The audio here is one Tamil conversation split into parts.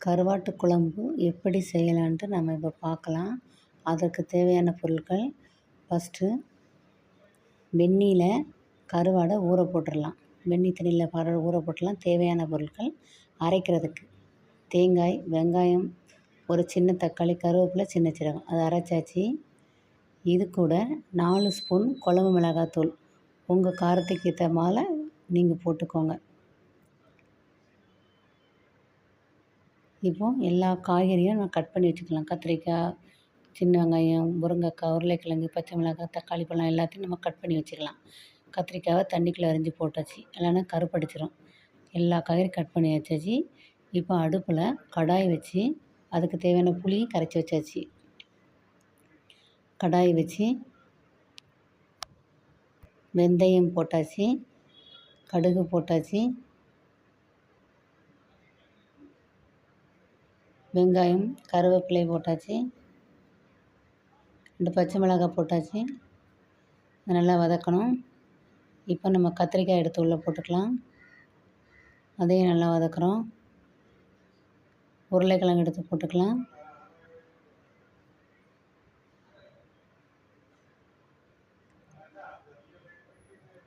கருவாட்டு குழம்பு எப்படி செய்யலான்ட்டு நம்ம இப்போ பார்க்கலாம் அதற்கு தேவையான பொருட்கள் ஃபஸ்ட்டு வெந்நீரில் கருவாடை ஊற போட்டுடலாம் வெந்நீர் தண்ணியில் கருவாடை ஊற போட்டுடலாம் தேவையான பொருட்கள் அரைக்கிறதுக்கு. தேங்காய் வெங்காயம் ஒரு சின்ன தக்காளி கருவேப்பிலை சின்ன சீரகம். அதை அரைச்சாச்சு. இது கூட நாலு ஸ்பூன் குழம்பு மிளகாத்தூள். உங்கள் காரத்துக்கு ஏற்ற மாதிரி நீங்கள் போட்டுக்கோங்க. இப்போது எல்லா காய்கறியும் நம்ம கட் பண்ணி வச்சுக்கலாம். கத்திரிக்காய் சின்ன வெங்காயம் முருங்கைக்காய் உருளைக்கிழங்கு பச்சை மிளகாய் தக்காளி பழம் எல்லாத்தையும் நம்ம கட் பண்ணி வச்சுக்கலாம். கத்திரிக்காவை தண்ணிக்குள்ளே அரிஞ்சு போட்டாச்சு. இல்லைன்னா கருப்படிச்சிடும் எல்லா காய்கறியும் கட் பண்ணி வச்சாச்சு. இப்போ அடுப்பில் கடாய் வச்சு அதுக்கு தேவையான புளி கரைச்சி வச்சாச்சு. கடாய் வச்சு வெந்தயம் போட்டாச்சு. கடுகு போட்டாச்சு. வெங்காயம் கருவேப்பிலை போட்டாச்சு. ரெண்டு பச்சை மிளகாய் போட்டாச்சு. நல்லா வதக்கணும். இப்போ நம்ம கத்திரிக்காய் எடுத்து உள்ளே போட்டுக்கலாம். அதையும் நல்லா வதக்குறோம். உருளைக்கிழங்கு எடுத்து போட்டுக்கலாம்.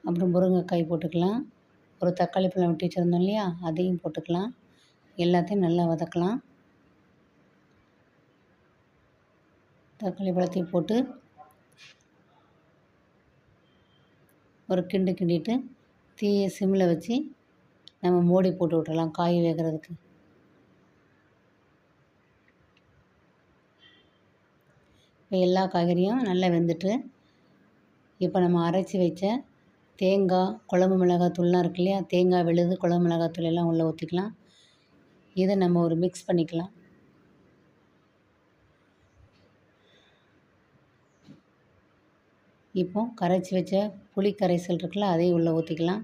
அப்புறம் முருங்கைக்காய் போட்டுக்கலாம். ஒரு தக்காளி பழம் வெட்டி வச்சுருந்தோம் இல்லையா? அதையும் போட்டுக்கலாம். எல்லாத்தையும் நல்லா வதக்கலாம். தக்காளி பழத்தையும் போட்டு ஒரு கிண்டு கிண்டிட்டு தீயை சிம்மில் வச்சு நம்ம மூடி போட்டு விட்டுறலாம் காய் வேகிறதுக்கு. இப்போ எல்லா காய்கறியும் நல்லா வெந்துட்டு இப்போ நம்ம அரைச்சி வச்ச தேங்காய் குழம்பு மிளகாய் தூள்லாம் இருக்கு இல்லையா? தேங்காய் விழுது குழம்பு மிளகாய் தூள் எல்லாம் உள்ளே ஊற்றிக்கலாம் இதை நம்ம ஒரு மிக்ஸ் பண்ணிக்கலாம். இப்போ கரைச்சி வச்ச புளி கரைசல் இருக்குல்ல அதையும் உள்ளே ஊற்றிக்கலாம்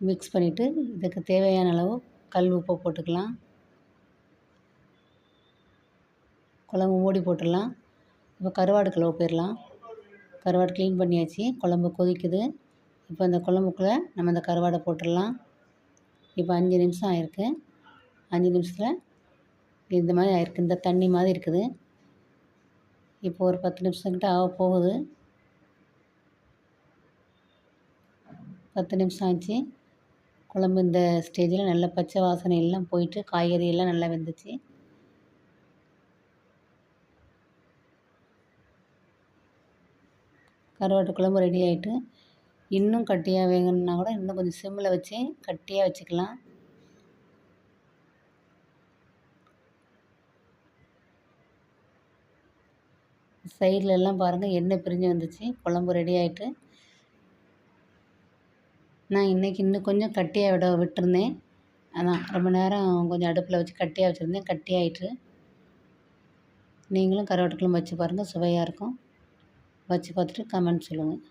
மிக்ஸ் பண்ணிவிட்டு இதுக்கு தேவையான அளவு கல் உப்பை போட்டுக்கலாம். குழம்பு மூடி போட்டுடலாம். இப்போ கருவாடு கழுவ போயிடலாம். கருவாடு க்ளீன் பண்ணியாச்சு. குழம்பு கொதிக்குது. இப்போ அந்த குழம்புக்குள்ளே நம்ம அந்த கருவாடை போட்டுடலாம். இப்போ அஞ்சு நிமிஷம் ஆயிருக்கு. அஞ்சு நிமிஷத்தில் இந்த மாதிரி ஆயிருக்கு. இந்த தண்ணி மாதிரி இருக்குது. இப்போ ஒரு பத்து நிமிஷம் கிட்ட ஆக போகுது. பத்து நிமிஷம் ஆச்சு. குழம்பு இந்த ஸ்டேஜில் நல்ல பச்சை வாசனை எல்லாம் போயிட்டு காய்கறி எல்லாம் நல்லா வெந்துச்சு. கருவாட்டு குழம்பு ரெடி ஆகிட்டு இன்னும் கட்டியாக வேகணுன்னா கூட இன்னும் கொஞ்சம் சிம்மில் வச்சு கட்டியாக வச்சுக்கலாம். சைடில் எல்லாம் பாருங்கள் எண்ணெய் பிரிஞ்சு வந்துச்சு. குழம்பு ரெடி ஆகிட்டு நான் இன்றைக்கி இன்னும் கொஞ்சம் கட்டியாக விட விட்டுருந்தேன். அதான் ரொம்ப நேரம் கொஞ்சம் அடுப்பில் வச்சு கட்டியாக வச்சுருந்தேன். கட்டியாயிட்டு நீங்களும் கருவாட்டு வச்சு பாருங்கள் சுவையாக இருக்கும். வச்சு பார்த்துட்டு கமெண்ட் சொல்லுங்கள்